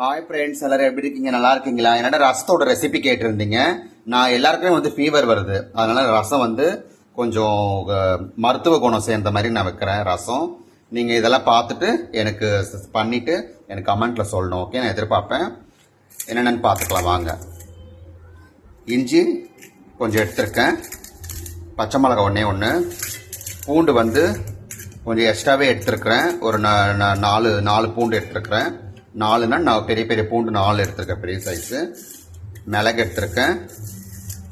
Hi friends எல்லாரும் எப்படி இருக்கீங்க? நல்லா இருக்கீங்களா? என்னோட ரசத்தோட ரெசிபி கேட்டிருந்தீங்க. நான் எல்லாருக்குமே வந்து ஃபீவர் வருது. அதனால ரசம் வந்து கொஞ்சம் மருத்துவ குணம் சேர்ந்த மாதிரி நான் வைக்கிறேன் ரசம். நீங்கள் இதெல்லாம் பார்த்துட்டு எனக்கு பண்ணிவிட்டு எனக்கு கமெண்ட்டில் சொல்லணும். ஓகே நான் எதிர்பார்ப்பேன். என்னென்னு பார்த்துக்கலாம். வாங்க. இஞ்சி கொஞ்சம் எடுத்திருக்கேன். பச்சை மிளகா ஒன்றே ஒன்று பூண்டு வந்து கொஞ்சம் எக்ஸ்ட்ராவே எடுத்துருக்குறேன். ஒரு நாலு நாலு பூண்டு எடுத்துருக்குறேன். நாலுனா நான் பெரிய பெரிய பூண்டு நாலு எடுத்திருக்கேன் பெரிய சைஸு மிளகு எடுத்திருக்கேன்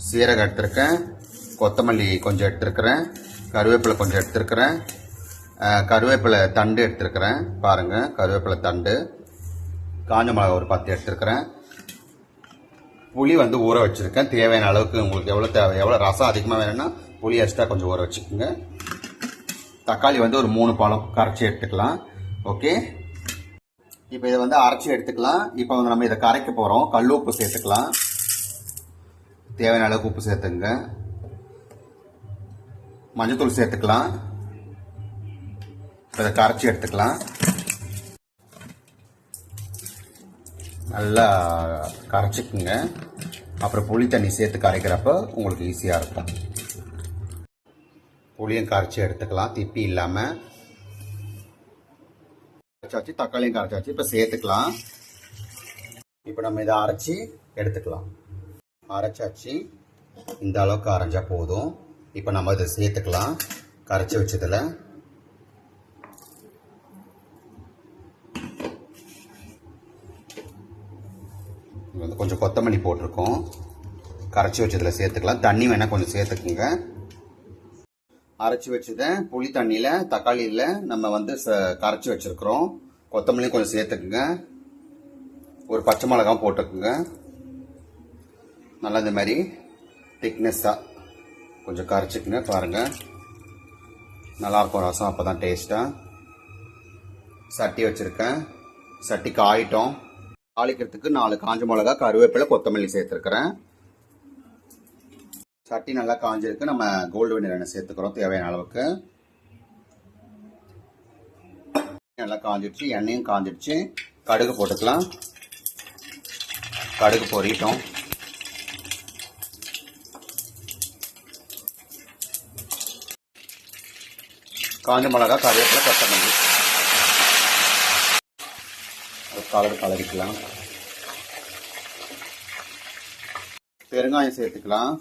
சீரகம் எடுத்திருக்கேன் கொத்தமல்லி கொஞ்சம் எடுத்திருக்கிறேன் கருவேப்பிலை கொஞ்சம் எடுத்திருக்கிறேன் கருவேப்பிலை தண்டு எடுத்திருக்கிறேன் பாருங்கள் கருவேப்பிலை தண்டு காஞ்ச மிளகா ஒரு பத்து எடுத்திருக்கிறேன். புளி வந்து ஊற வச்சுருக்கேன் தேவையான அளவுக்கு உங்களுக்கு எவ்வளோ தேவை எவ்வளோ ரசம் அதிகமாக வேணும்னா புளி எக்ஸ்ட்ரா கொஞ்சம் ஊற வச்சுக்கோங்க. தக்காளி வந்து ஒரு மூணு பழம் கரைச்சி எடுத்துக்கலாம். ஓகே இப்போ இதை வந்து அரைச்சி எடுத்துக்கலாம். இப்போ வந்து நம்ம இதை கரைக்க போகிறோம் கல் உப்பு சேர்த்துக்கலாம். தேவையான அளவுக்கு உப்பு சேர்த்துங்க. மஞ்சத்தூள் சேர்த்துக்கலாம். இப்போ இதை கரைச்சி எடுத்துக்கலாம். நல்லா கரைச்சிக்குங்க. அப்புறம் புளி தண்ணி சேர்த்து கரைக்கிறப்ப உங்களுக்கு ஈஸியாக இருக்கும். புளியும் கரைச்சி எடுத்துக்கலாம். திப்பி இல்லாமல் அரைச்சாச்சு தக்காளியும் கரைச்சாச்சு. இப்போ சேர்த்துக்கலாம். இப்போ நம்ம இதை அரைச்சி எடுத்துக்கலாம். அரைச்சாச்சு. இந்த அளவுக்கு அரைஞ்சா போதும். இப்போ நம்ம இதை சேர்த்துக்கலாம். கரைச்சி வச்சதில். வந்து கொஞ்சம் கொத்தமல்லி போட்டிருக்கோம். கரைச்சி வச்சதில் சேர்த்துக்கலாம். தண்ணி வேணால் கொஞ்சம் சேர்த்துக்குங்க. அரைச்சி வச்சதை புளி தண்ணியில் தக்காளியில் நம்ம வந்து ச- கரைச்சி வச்சிருக்கிறோம். கொத்தமல்லி கொஞ்சம் சேர்த்துக்குங்க. ஒரு பச்சை மிளகாவும் போட்டுக்குங்க. நல்லா இந்த மாதிரி திக்னஸ்ஸாக கொஞ்சம் கரைச்சிக்குங்க பாருங்கள் நல்லாயிருக்கும் ரசம் அப்போ தான் டேஸ்ட்டாக சட்டி வச்சுருக்கேன். சட்டி காயிட்டோம் தாளிக்கிறதுக்கு நாலு காஞ்ச மிளகா கருவேப்பிலை கொத்தமல்லி சேர்த்துருக்குறேன். சட்டி நல்லா காஞ்சிருக்கு. நம்ம கோல்டு வினர் எண்ணெய் சேர்த்துக்கிறோம். தேவையான அளவுக்கு. நல்லா காஞ்சிடுச்சு. எண்ணெயும் காஞ்சிடுச்சு. கடுகு போட்டுக்கலாம். கடுகு பொறிட்டோம் காஞ்ச மிளகா கருவேப்பிலை கொத்தமல்லி. கலர் கலரிக்கலாம். பெருங்காயம் சேர்த்துக்கலாம்.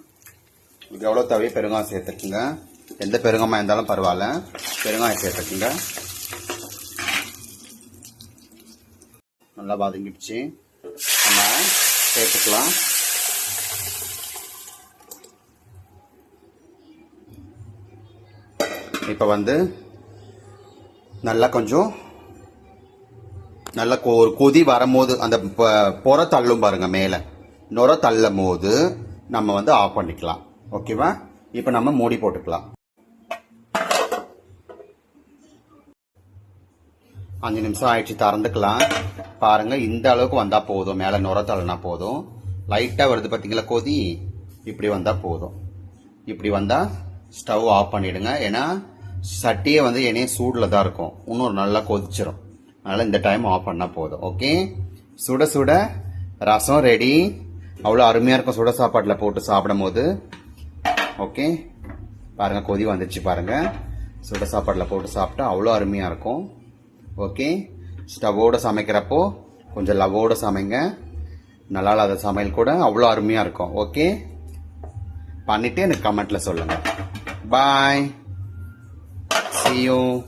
இது எவ்வளோ தவிர பெருங்காயம் சேர்த்துக்குங்க எந்த பெருங்காயமாக இருந்தாலும் பரவாயில்ல. பெருங்காயம் சேர்த்துக்குங்க நல்லா வதங்கிடுச்சு. நம்ம சேர்த்துக்கலாம். இப்போ வந்து நல்லா கொஞ்சம் நல்லா கொ- ஒரு கொதி வரும்போது அந்த ப- தள்ளும் பாருங்க மேலே. நுர தள்ளும் போது நம்ம வந்து ஆஃப் பண்ணிக்கலாம். ஓகேவா? இப்போ நம்ம மூடி போட்டுக்கலாம். அஞ்சு நிமிஷம் ஆயிடுச்சு திறந்துக்கலாம். பாருங்க இந்த அளவுக்கு வந்தா போதும். மேலே நுர தள்ளுனா போதும். லைட்டாக வருது பார்த்தீங்களா கொதி? இப்படி வந்தா போதும். இப்படி வந்தா ஸ்டவ் ஆஃப் பண்ணிடுங்க. ஏன்னா சட்டியே வந்து என்னைய சூடில் தான் இருக்கும். இன்னொரு நல்லா கொதிச்சிடும் அதனால இந்த டைம் ஆஃப் பண்ணால் போதும். ஓகே சுட சுட ரசம் ரெடி அவ்வளோ அருமையாக இருக்கும் சுட சாப்பாட்டில் போட்டு சாப்பிடும் போது ஓகே? பாருங்க கொதி வந்துடுச்சு பாருங்க. சுட சாப்பாட்டில் போட்டு சாப்பிட்டா அவ்வளோ அருமையாக இருக்கும். ஓகே? ஸ்டவோட சமைக்கிறப்போ கொஞ்சம் லவ்வோட சமைங்க. நல்லா இல்லாத சமையல் கூட அவ்வளோ அருமையாக இருக்கும். ஓகே? பண்ணிட்டு எனக்கு கமெண்ட்ல சொல்லுங்க. பாய் சியூ